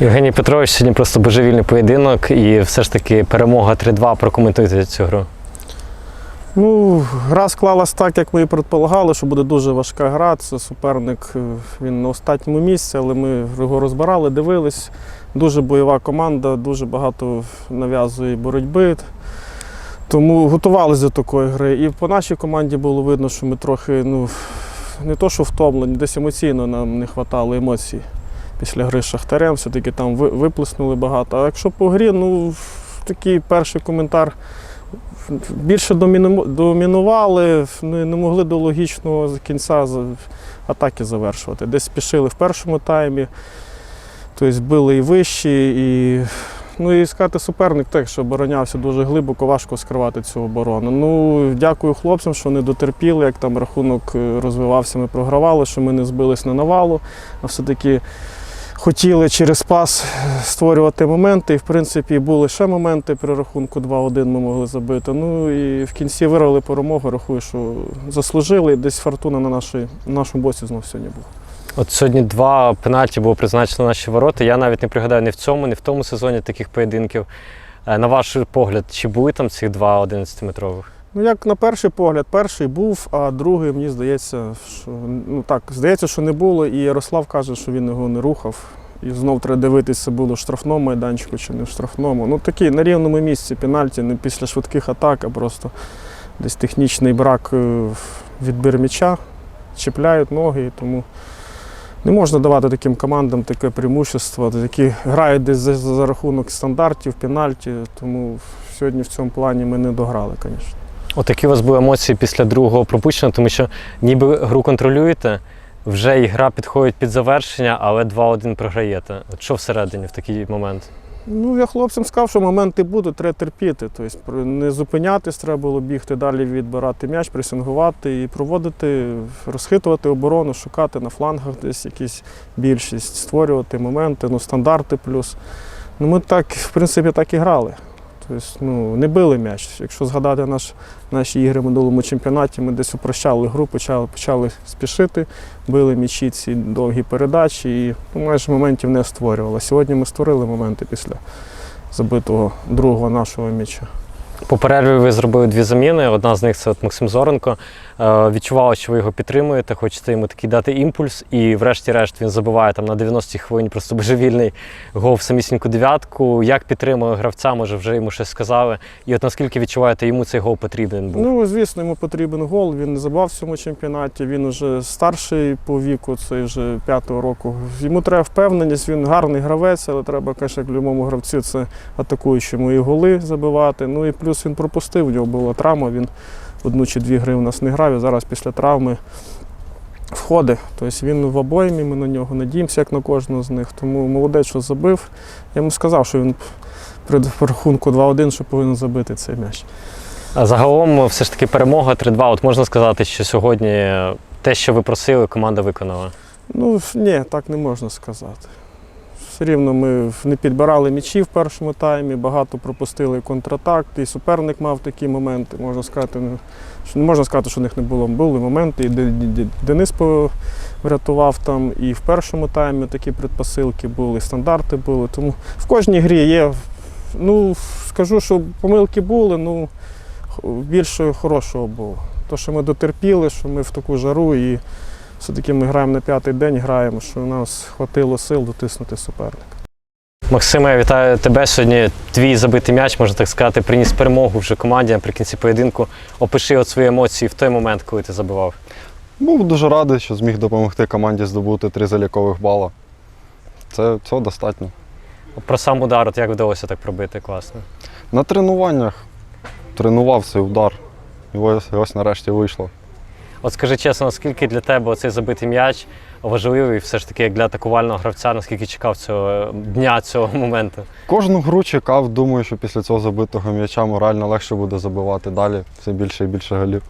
Євгеній Петрович сьогодні просто божевільний поєдинок і все ж таки перемога 3-2. Прокоментуйте цю гру. Ну, гра склалась так, як ми і предполагали, що буде дуже важка гра. Це суперник, е, він на останньому місці, але ми його розбирали, дивились. Дуже бойова команда, дуже багато нав'язує боротьби. Тому готувалися до такої гри. І по нашій команді було видно, що ми трохи, ну, не то, що втомлені, десь емоційно нам не вистачало емоцій після гри з Шахтарем. Все-таки там виплеснули багато. А якщо по грі, ну, такий перший коментар більше домінували, не, могли до логічного кінця атаки завершувати. Десь спішили в першому таймі, тобто били і вищі, і. Ну і сказати, суперник так, що оборонявся дуже глибоко, важко скривати цю оборону. Ну, дякую хлопцям, що не дотерпіли, як там рахунок е, розвивався, ми програвали, що ми не збились на навалу, а все-таки хотіли через пас створювати моменти. І в принципі були ще моменти при рахунку 2-1 ми могли забити. Ну і в кінці вирвали перемогу, рахую, що заслужили. І Десь фортуна на, нашій, на нашому боці знов сьогодні була. От сьогодні два пенальті було призначено на наші ворота. Я навіть не пригадаю ні в цьому, ні в тому сезоні таких поєдинків. Е, На ваш погляд, чи були там ці два 11-метрових? Ну, як на перший погляд, перший був, а другий, мені здається, що ну так, здається, що не було. І Ярослав каже, що він його не рухав. І знов треба дивитися, було в штрафному майданчику чи не в штрафному. Ну такий на рівному місці пенальті, не після швидких атак, а просто десь технічний брак е, відбір м'яча, чіпляють ноги, і тому не можна давати таким командам таке преимущество, які грають десь за, за рахунок стандартів, пенальті. Тому сьогодні в цьому плані ми не дограли, звісно. Отакі у вас були емоції після другого пропущення, тому що ніби гру контролюєте, вже і гра підходить під завершення, але 2-1 програєте. От що всередині в такий момент? Ну, я хлопцям сказав, що моменти будуть, треба терпіти. Тобто не зупинятись, треба було бігти далі, відбирати м'яч, пресингувати і проводити, розхитувати оборону, шукати на флангах десь якісь більшість, створювати моменти, ну, стандарти плюс. Ну, ми так, в принципі, так і грали. Тобто, ну, не били м'яч. Якщо згадати наш, наші ігри в минулому чемпіонаті, ми десь упрощали гру, почали, почали спішити, били м'ячі ці довгі передачі і ну, майже моментів не створювали. Сьогодні ми створили моменти після забитого другого нашого м'яча. По перерві ви зробили дві заміни. Одна з них це от Максим Зоренко. Е, відчували, що ви його підтримуєте, хочете йому такий дати імпульс. І врешті-решт він забиває там на 90-й хвилині просто божевільний гол в самісіньку дев'ятку. Як підтримує гравця, може вже йому щось сказали. І от наскільки відчуваєте, йому цей гол потрібен був? Ну, звісно, йому потрібен гол. Він не забав в цьому чемпіонаті. Він вже старший по віку, це вже п'ятого року. Йому треба впевненість, він гарний гравець, але треба, конечно, як любому гравцю, це атакуючому і голи забивати. Ну і плюс він пропустив, у нього була травма. Він одну чи дві гри у нас не грав. І зараз після травми входить. Тобто він в обоймі, ми на нього надіємося, як на кожного з них. Тому молодець, що забив. Я йому сказав, що він при рахунку 2-1, що повинен забити цей м'яч. А загалом, все ж таки, перемога 3-2. От можна сказати, що сьогодні те, що ви просили, команда виконала. Ну, ні, так не можна сказати. Все рівно ми не підбирали м'ячі в першому таймі, багато пропустили контратак, і суперник мав такі моменти. Можна сказати, ну, що не можна сказати, що в них не було. Були моменти, і Де- Де- Денис врятував там, і в першому таймі такі предпосилки були, стандарти були. Тому в кожній грі є. Ну, скажу, що помилки були, ну більше хорошого було. То, що ми дотерпіли, що ми в таку жару і все-таки ми граємо на п'ятий день, граємо, що у нас хватило сил дотиснути суперника. Максиме, я вітаю тебе сьогодні. Твій забитий м'яч, можна так сказати, приніс перемогу вже команді наприкінці поєдинку. Опиши от свої емоції в той момент, коли ти забивав. Був дуже радий, що зміг допомогти команді здобути три залікових бала. Це цього достатньо. Про сам удар, от як вдалося так пробити, класно. На тренуваннях тренував цей удар. І ось, і ось нарешті вийшло. От скажи чесно, наскільки для тебе цей забитий м'яч важливий, все ж таки, як для атакувального гравця, наскільки чекав цього е, дня, цього моменту? Кожну гру чекав, думаю, що після цього забитого м'яча морально легше буде забивати далі все більше і більше голів.